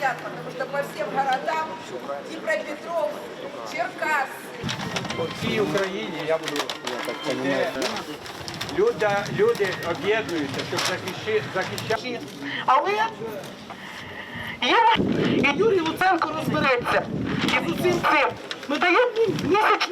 хотят, потому что по всем городам Днепропетров, Черкас, по всій Україні я буду де люди, люди об'єднуються, щоб захищи- захищати. Але я і Юрій Луценко розбереться. І з усім цим ми даємо їм місяць.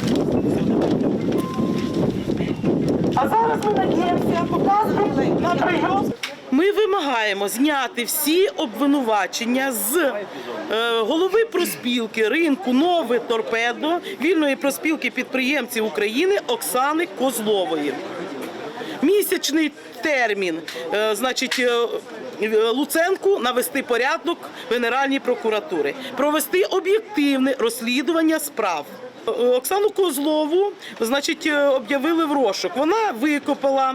А зараз ми надіємося показувати на прийом. Ми вимагаємо зняти всі обвинувачення з е, голови проспілки ринку Нове Торпедо вільної проспілки підприємців України Оксани Козлової місячний термін, е, значить. е, Луценку навести порядок в Генеральній прокуратури, провести об'єктивне розслідування справ. Е, Оксану Козлову, значить, е, об'явили в розшук. Вона викопала,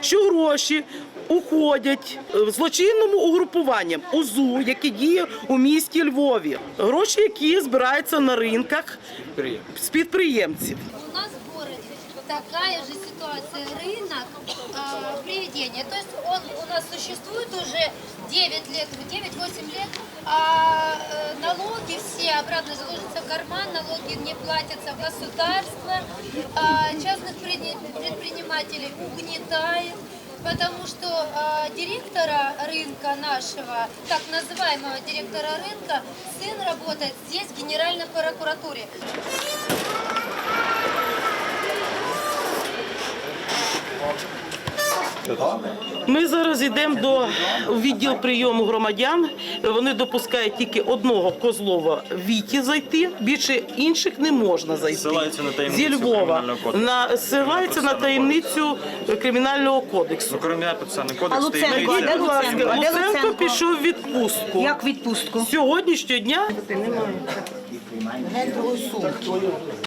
що гроші уходять е, злочинному угрупуванням УЗУ, яке діє у місті Львові. Гроші, які збираються на ринках з підприємців. У нас в городе такая же ситуация, рынок а, приведения. То у нас существует уже 9 лет, 9-8 лет, а э, налоги все обратно заложатся в карман, налоги не платятся государство, а частных предпринимателей угнетает. Потому что а, директора рынка нашего, так называемого директора рынка, сын работает здесь в Генеральной прокуратуре. Ми зараз йдемо до відділ прийому громадян. Вони допускають тільки одного Козлова Віті зайти. Більше інших не можна зайти. Ссилаються на таємницю Зі Львова. На ссилається на таємницю кримінального кодексу. Ну, кримінальний процесуальний кодекс А Луценко, таємниця. де Будь ласка, Луценко? Де Луценко Луценко? пішов в відпустку. Як відпустку? Сьогоднішнього дня